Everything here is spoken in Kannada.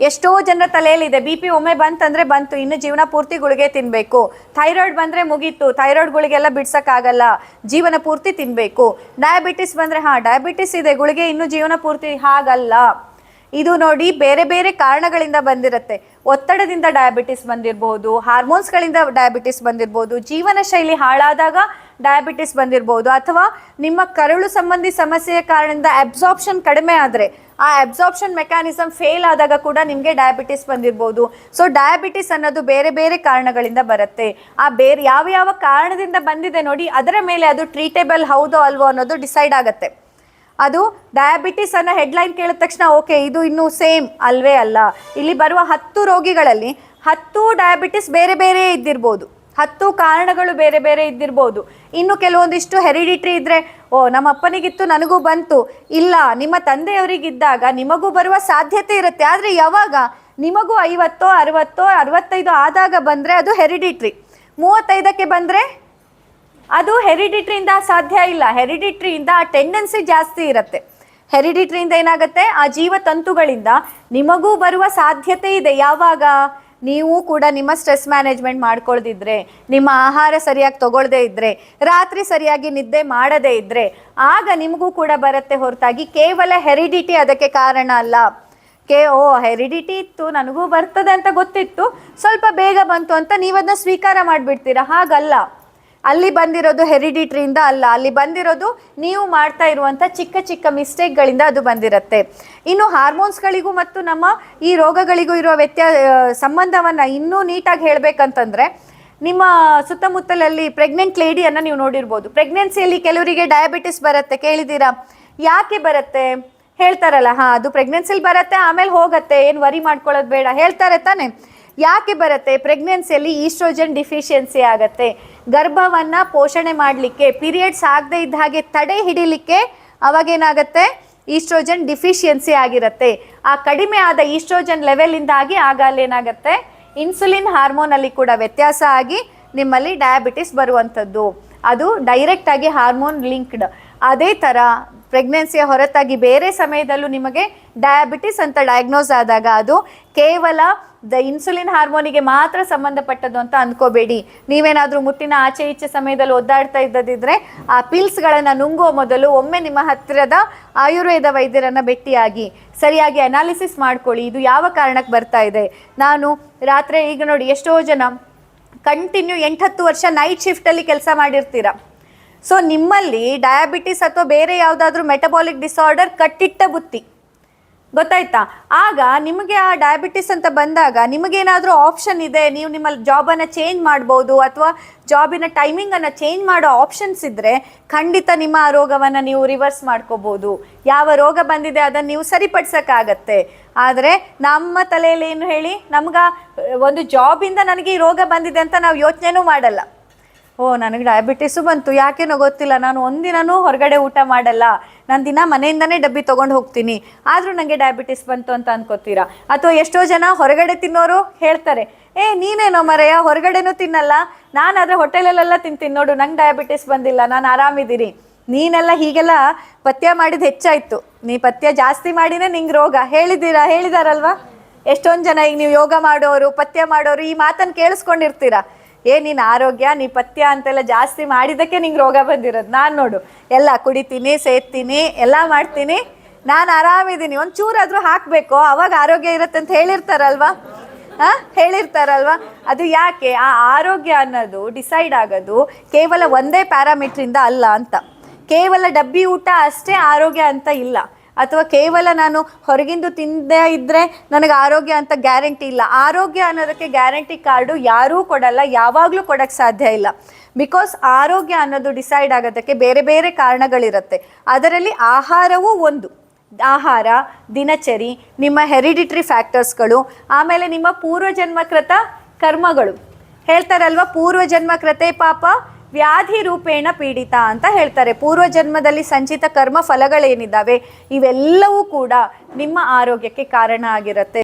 ಎಷ್ಟೋ ಜನರ ತಲೆಯಲ್ಲಿದೆ. ಬಿ ಪಿ ಒಮ್ಮೆ ಬಂತಂದ್ರೆ ಬಂತು, ಇನ್ನು ಜೀವನ ಪೂರ್ತಿ ಗುಳಿಗೆ ತಿನ್ನಬೇಕು ಥೈರಾಯ್ಡ್ ಬಂದ್ರೆ ಮುಗೀತು, ಥೈರಾಯ್ಡ್ ಗುಳಿಗೆಲ್ಲ ಬಿಡ್ಸೋಕ್ಕಾಗಲ್ಲ. ಜೀವನ ಪೂರ್ತಿ ತಿನ್ನಬೇಕು ಡಯಾಬಿಟಿಸ್ ಬಂದ್ರೆ ಹಾ, ಡಯಾಬಿಟಿಸ್ ಇದೆ, ಗುಳಿಗೆ ಇನ್ನು ಜೀವನ ಪೂರ್ತಿ ಹಾಗಲ್ಲ. ಇದು ನೋಡಿ ಬೇರೆ ಬೇರೆ ಕಾರಣಗಳಿಂದ ಬಂದಿರುತ್ತೆ. ಒತ್ತಡದಿಂದ ಡಯಾಬಿಟಿಸ್ ಬಂದಿರಬಹುದು ಹಾರ್ಮೋನ್ಸ್ಗಳಿಂದ ಡಯಾಬಿಟಿಸ್ ಬಂದಿರಬಹುದು ಜೀವನ ಶೈಲಿ ಹಾಳಾದಾಗ ಡಯಾಬಿಟಿಸ್ ಬಂದಿರಬಹುದು ಅಥವಾ ನಿಮ್ಮ ಕರುಳು ಸಂಬಂಧಿ ಸಮಸ್ಯೆಯ ಕಾರಣದಿಂದ ಅಬ್ಸಾರ್ಪ್ಷನ್ ಕಡಿಮೆ ಆದರೆ ಆ ಅಬ್ಸಾರ್ಪ್ಷನ್ ಮೆಕ್ಯಾನಿಸಮ್ ಫೇಲ್ ಆದಾಗ ಕೂಡ ನಿಮಗೆ ಡಯಾಬಿಟಿಸ್ ಬಂದಿರ್ಬೋದು. ಸೊ ಡಯಾಬಿಟಿಸ್ ಅನ್ನೋದು ಬೇರೆ ಬೇರೆ ಕಾರಣಗಳಿಂದ ಬರುತ್ತೆ. ಆ ಬೇರೆ ಯಾವ ಯಾವ ಕಾರಣದಿಂದ ಬಂದಿದೆ ನೋಡಿ, ಅದರ ಮೇಲೆ ಅದು ಟ್ರೀಟೇಬಲ್ ಹೌದೋ ಅಲ್ವೋ ಅನ್ನೋದು ಡಿಸೈಡ್ ಆಗುತ್ತೆ. ಅದು ಡಯಾಬಿಟಿಸ್ ಅನ್ನೋ ಹೆಡ್ಲೈನ್ ಕೇಳಿದ ತಕ್ಷಣ ಓಕೆ ಇದು ಇನ್ನೂ ಸೇಮ್ ಅಲ್ವೇ ಅಲ್ಲ. ಇಲ್ಲಿ ಬರುವ ಹತ್ತು ರೋಗಿಗಳಲ್ಲಿ ಹತ್ತು ಡಯಾಬಿಟಿಸ್ ಬೇರೆ ಬೇರೆ ಇದ್ದಿರ್ಬೋದು. ಹತ್ತು ಕಾರಣಗಳು ಬೇರೆ ಬೇರೆ ಇದ್ದಿರ್ಬೋದು. ಇನ್ನು ಕೆಲವೊಂದಿಷ್ಟು ಹೆರಿಡಿಟ್ರಿ ಇದ್ದರೆ ಓ ನಮ್ಮ ಅಪ್ಪನಿಗಿತ್ತು ನನಗೂ ಬಂತು. ಇಲ್ಲ, ನಿಮ್ಮ ತಂದೆಯವರಿಗಿದ್ದಾಗ ನಿಮಗೂ ಬರುವ ಸಾಧ್ಯತೆ ಇರುತ್ತೆ. ಆದರೆ ಯಾವಾಗ? ನಿಮಗೂ ಐವತ್ತೋ, ಅರವತ್ತೋ, ಅರವತ್ತೈದು ಆದಾಗ ಬಂದರೆ ಅದು ಹೆರಿಡಿಟ್ರಿ. ಮೂವತ್ತೈದಕ್ಕೆ ಬಂದರೆ ಅದು ಹೆರಿಡಿಟ್ರಿಯಿಂದ ಸಾಧ್ಯ ಇಲ್ಲ. ಹೆರಿಡಿಟ್ರಿಯಿಂದ ಆ ಟೆಂಡೆನ್ಸಿ ಜಾಸ್ತಿ ಇರುತ್ತೆ. ಹೆರಿಡಿಟ್ರಿಯಿಂದ ಏನಾಗುತ್ತೆ? ಆ ಜೀವ ತಂತುಗಳಿಂದ ನಿಮಗೂ ಬರುವ ಸಾಧ್ಯತೆ ಇದೆ. ಯಾವಾಗ? ನೀವು ಕೂಡ ನಿಮ್ಮ ಸ್ಟ್ರೆಸ್ ಮ್ಯಾನೇಜ್ಮೆಂಟ್ ಮಾಡ್ಕೊಳ್ದಿದ್ರೆ, ನಿಮ್ಮ ಆಹಾರ ಸರಿಯಾಗಿ ತಗೊಳ್ಳದೇ ಇದ್ರೆ, ರಾತ್ರಿ ಸರಿಯಾಗಿ ನಿದ್ದೆ ಮಾಡದೇ ಇದ್ರೆ, ಆಗ ನಿಮಗೂ ಕೂಡ ಬರುತ್ತೆ ಹೊರತಾಗಿ ಕೇವಲ ಹೆರಿಡಿಟಿ ಅದಕ್ಕೆ ಕಾರಣ ಅಲ್ಲ. ಕೇ, ಓ ಹೆರಿಡಿಟಿ ಇತ್ತು, ನನಗೂ ಬರ್ತದೆ ಅಂತ ಗೊತ್ತಿತ್ತು. ಸ್ವಲ್ಪ ಬೇಗ ಬಂತು ಅಂತ ನೀವದನ್ನ ಸ್ವೀಕಾರ ಮಾಡಿಬಿಡ್ತೀರಾ? ಹಾಗಲ್ಲ. ಅಲ್ಲಿ ಬಂದಿರೋದು ಹೆರಿಡಿಟ್ರಿಯಿಂದ ಅಲ್ಲ, ಅಲ್ಲಿ ಬಂದಿರೋದು ನೀವು ಮಾಡ್ತಾ ಇರುವಂಥ ಚಿಕ್ಕ ಚಿಕ್ಕ ಮಿಸ್ಟೇಕ್ಗಳಿಂದ ಅದು ಬಂದಿರುತ್ತೆ. ಇನ್ನು ಹಾರ್ಮೋನ್ಸ್ಗಳಿಗೂ ಮತ್ತು ನಮ್ಮ ಈ ರೋಗಗಳಿಗೂ ಇರುವ ವ್ಯತ್ಯಾ ಸಂಬಂಧವನ್ನು ಇನ್ನೂ ನೀಟಾಗಿ ಹೇಳಬೇಕಂತಂದರೆ, ನಿಮ್ಮ ಸುತ್ತಮುತ್ತಲಲ್ಲಿ ಪ್ರೆಗ್ನೆಂಟ್ ಲೇಡಿಯನ್ನು ನೀವು ನೋಡಿರ್ಬೋದು. ಪ್ರೆಗ್ನೆನ್ಸಿಯಲ್ಲಿ ಕೆಲವರಿಗೆ ಡಯಾಬಿಟಿಸ್ ಬರುತ್ತೆ, ಕೇಳಿದ್ದೀರಾ? ಯಾಕೆ ಬರುತ್ತೆ? ಹೇಳ್ತಾರಲ್ಲ, ಹಾಂ, ಅದು ಪ್ರೆಗ್ನೆನ್ಸಿಲಿ ಬರುತ್ತೆ, ಆಮೇಲೆ ಹೋಗುತ್ತೆ, ಏನು ವರಿ ಮಾಡ್ಕೊಳ್ಳೋದು ಬೇಡ, ಹೇಳ್ತಾರೆ ತಾನೆ. ಯಾಕೆ ಬರುತ್ತೆ? ಪ್ರೆಗ್ನೆನ್ಸಿಯಲ್ಲಿ ಈಸ್ಟ್ರೋಜನ್ ಡಿಫಿಷಿಯನ್ಸಿ ಆಗುತ್ತೆ. ಗರ್ಭವನ್ನು ಪೋಷಣೆ ಮಾಡಲಿಕ್ಕೆ ಪೀರಿಯಡ್ಸ್ ಆಗದೆ ಇದ್ದ ಹಾಗೆ ತಡೆ ಹಿಡಿಲಿಕ್ಕೆ ಅವಾಗೇನಾಗುತ್ತೆ? ಈಸ್ಟ್ರೋಜನ್ ಡಿಫಿಷಿಯನ್ಸಿ ಆಗಿರುತ್ತೆ. ಆ ಕಡಿಮೆ ಆದ ಈಸ್ಟ್ರೋಜನ್ ಲೆವೆಲಿಂದಾಗಿ ಆಗ ಅಲ್ಲೇನಾಗುತ್ತೆ ಇನ್ಸುಲಿನ್ ಹಾರ್ಮೋನಲ್ಲಿ ಕೂಡ ವ್ಯತ್ಯಾಸ ಆಗಿ ನಿಮ್ಮಲ್ಲಿ ಡಯಾಬಿಟಿಸ್ ಬರುವಂಥದ್ದು. ಅದು ಡೈರೆಕ್ಟಾಗಿ ಹಾರ್ಮೋನ್ ಲಿಂಕ್ಡ್. ಅದೇ ಥರ ಪ್ರೆಗ್ನೆನ್ಸಿಯ ಹೊರತಾಗಿ ಬೇರೆ ಸಮಯದಲ್ಲೂ ನಿಮಗೆ ಡಯಾಬಿಟಿಸ್ ಅಂತ ಡಯಾಗ್ನೋಸ್ ಆದಾಗ ಅದು ಕೇವಲ ದ ಇನ್ಸುಲಿನ್ ಹಾರ್ಮೋನಿಗೆ ಮಾತ್ರ ಸಂಬಂಧಪಟ್ಟದ್ದು ಅಂತ ಅಂದ್ಕೋಬೇಡಿ ನೀವೇನಾದರೂ ಮುಟ್ಟಿನ ಆಚೆ ಈಚೆ ಸಮಯದಲ್ಲಿ ಒದ್ದಾಡ್ತಾ ಇದ್ದದಿದ್ರೆ ಆ ಪಿಲ್ಸ್ಗಳನ್ನು ನುಂಗುವ ಮೊದಲು ಒಮ್ಮೆ ನಿಮ್ಮ ಹತ್ತಿರದ ಆಯುರ್ವೇದ ವೈದ್ಯರನ್ನು ಭೇಟಿಯಾಗಿ ಸರಿಯಾಗಿ ಅನಾಲಿಸಿಸ್ ಮಾಡ್ಕೊಳ್ಳಿ. ಇದು ಯಾವ ಕಾರಣಕ್ಕೆ ಬರ್ತಾ ಇದೆ? ನಾನು ರಾತ್ರಿ ಈಗ ನೋಡಿ ಎಷ್ಟೋ ಜನ ಕಂಟಿನ್ಯೂ ಎಂಟತ್ತು ವರ್ಷ ನೈಟ್ ಶಿಫ್ಟಲ್ಲಿ ಕೆಲಸ ಮಾಡಿರ್ತೀರ? ಸೊ ನಿಮ್ಮಲ್ಲಿ ಡಯಾಬಿಟಿಸ್ ಅಥವಾ ಬೇರೆ ಯಾವುದಾದ್ರೂ ಮೆಟಬಾಲಿಕ್ ಡಿಸಾರ್ಡರ್ ಕಟ್ಟಿಟ್ಟ ಬುತ್ತಿ. ಗೊತ್ತಾಯ್ತಾ? ಆಗ ನಿಮಗೆ ಆ ಡಯಾಬಿಟಿಸ್ ಅಂತ ಬಂದಾಗ ನಿಮಗೇನಾದರೂ ಆಪ್ಷನ್ ಇದೆ? ನೀವು ನಿಮ್ಮ ಜಾಬನ್ನು ಚೇಂಜ್ ಮಾಡ್ಬೋದು ಅಥವಾ ಜಾಬಿನ ಟೈಮಿಂಗನ್ನು ಚೇಂಜ್ ಮಾಡೋ ಆಪ್ಷನ್ಸ್ ಇದ್ದರೆ ಖಂಡಿತ ನಿಮ್ಮ ಆ ರೋಗವನ್ನು ನೀವು ರಿವರ್ಸ್ ಮಾಡ್ಕೋಬೋದು. ಯಾವ ರೋಗ ಬಂದಿದೆ ಅದನ್ನು ನೀವು ಸರಿಪಡಿಸೋಕ್ಕಾಗತ್ತೆ. ಆದರೆ ನಮ್ಮ ತಲೆಯಲ್ಲಿ ಏನು ಹೇಳಿ? ನಮ್ಗೆ, ಒಂದು ಜಾಬಿಂದ ನನಗೆ ಈ ರೋಗ ಬಂದಿದೆ ಅಂತ ನಾವು ಯೋಚನೆನೂ ಮಾಡಲ್ಲ. ಓ, ನನಗೆ ಡಯಾಬಿಟಿಸು ಬಂತು. ಯಾಕೇನೋ ಗೊತ್ತಿಲ್ಲ. ನಾನು ಒಂದಿನೂ ಹೊರಗಡೆ ಊಟ ಮಾಡಲ್ಲ. ನಾನು ದಿನ ಮನೆಯಿಂದನೇ ಡಬ್ಬಿ ತೊಗೊಂಡು ಹೋಗ್ತೀನಿ. ಆದರೂ ನನಗೆ ಡಯಾಬಿಟಿಸ್ ಬಂತು ಅಂತ ಅನ್ಕೋತೀರಾ? ಅಥವಾ ಎಷ್ಟೋ ಜನ ಹೊರಗಡೆ ತಿನ್ನೋರು ಹೇಳ್ತಾರೆ, ಏ, ನೀನೇನೋ ಮರೆಯ? ಹೊರಗಡೆನೂ ತಿನ್ನಲ್ಲ. ನಾನಾದರೆ ಹೋಟೆಲಲ್ಲೆಲ್ಲ ತಿಂತೀನಿ. ನೋಡು, ನಂಗೆ ಡಯಾಬಿಟಿಸ್ ಬಂದಿಲ್ಲ. ನಾನು ಆರಾಮಿದ್ದೀನಿ ನೀನೆಲ್ಲ ಹೀಗೆಲ್ಲ ಪಥ್ಯ ಮಾಡಿದ ಹೆಚ್ಚಾಯಿತು. ನೀ ಪಥ್ಯ ಜಾಸ್ತಿ ಮಾಡಿನೇ ನಿಂಗೆ ರೋಗ. ಹೇಳಿದ್ದೀರಾ? ಹೇಳಿದಾರಲ್ವಾ? ಎಷ್ಟೊಂದು ಜನ ಈಗ ನೀವು ಯೋಗ ಮಾಡೋರು, ಪಥ್ಯ ಮಾಡೋರು, ಈ ಮಾತನ್ನು ಕೇಳಿಸ್ಕೊಂಡಿರ್ತೀರಾ? ಏ, ನೀನು ಆರೋಗ್ಯ, ನೀ ಪಥ್ಯ ಅಂತೆಲ್ಲ ಜಾಸ್ತಿ ಮಾಡಿದ್ದಕ್ಕೆ ನಿಂಗೆ ರೋಗ ಬಂದಿರೋದು. ನಾನು ನೋಡು, ಎಲ್ಲ ಕುಡಿತೀನಿ ಸೇರ್ತೀನಿ ಎಲ್ಲ ಮಾಡ್ತೀನಿ. ನಾನು ಆರಾಮಿದ್ದೀನಿ. ಒಂದು ಚೂರಾದರೂ ಹಾಕಬೇಕು. ಅವಾಗ ಆರೋಗ್ಯ ಇರುತ್ತೆ ಅಂತ ಹೇಳಿರ್ತಾರಲ್ವಾ? ಹಾಂ? ಹೇಳಿರ್ತಾರಲ್ವಾ? ಅದು ಯಾಕೆ? ಆ ಆರೋಗ್ಯ ಅನ್ನೋದು ಡಿಸೈಡ್ ಆಗೋದು ಕೇವಲ ಒಂದೇ ಪ್ಯಾರಾಮೀಟ್ರಿಂದ ಅಲ್ಲ ಅಂತ. ಕೇವಲ ಡಬ್ಬಿ ಊಟ ಅಷ್ಟೇ ಆರೋಗ್ಯ ಅಂತ ಇಲ್ಲ. ಅಥವಾ ಕೇವಲ ನಾನು ಹೊರಗಿಂದು ತಿಂದೇ ಇದ್ದರೆ ನನಗೆ ಆರೋಗ್ಯ ಅಂತ ಗ್ಯಾರಂಟಿ ಇಲ್ಲ. ಆರೋಗ್ಯ ಅನ್ನೋದಕ್ಕೆ ಗ್ಯಾರಂಟಿ ಕಾರ್ಡು ಯಾರೂ ಕೊಡಲ್ಲ, ಯಾವಾಗಲೂ ಕೊಡೋಕ್ಕೆ ಸಾಧ್ಯ ಇಲ್ಲ. ಬಿಕಾಸ್ ಆರೋಗ್ಯ ಅನ್ನೋದು ಡಿಸೈಡ್ ಆಗೋದಕ್ಕೆ ಬೇರೆ ಬೇರೆ ಕಾರಣಗಳಿರುತ್ತೆ. ಅದರಲ್ಲಿ ಆಹಾರವೂ ಒಂದು. ಆಹಾರ, ದಿನಚರಿ, ನಿಮ್ಮ ಹೆರಿಡಿಟ್ರಿ ಫ್ಯಾಕ್ಟರ್ಸ್ಗಳು ಆಮೇಲೆ ನಿಮ್ಮ ಪೂರ್ವಜನ್ಮಕೃತ ಕರ್ಮಗಳು. ಹೇಳ್ತಾರಲ್ವ, ಪೂರ್ವಜನ್ಮಕೃತೆ ಪಾಪ ವ್ಯಾಧಿ ರೂಪೇಣ ಪೀಡಿತ ಅಂತ ಹೇಳ್ತಾರೆ. ಪೂರ್ವ ಜನ್ಮದಲ್ಲಿ ಸಂಚಿತ ಕರ್ಮ ಫಲಗಳೇನಿದ್ದಾವೆ? ಇವೆಲ್ಲವೂ ಕೂಡ ನಿಮ್ಮ ಆರೋಗ್ಯಕ್ಕೆ ಕಾರಣ ಆಗಿರುತ್ತೆ.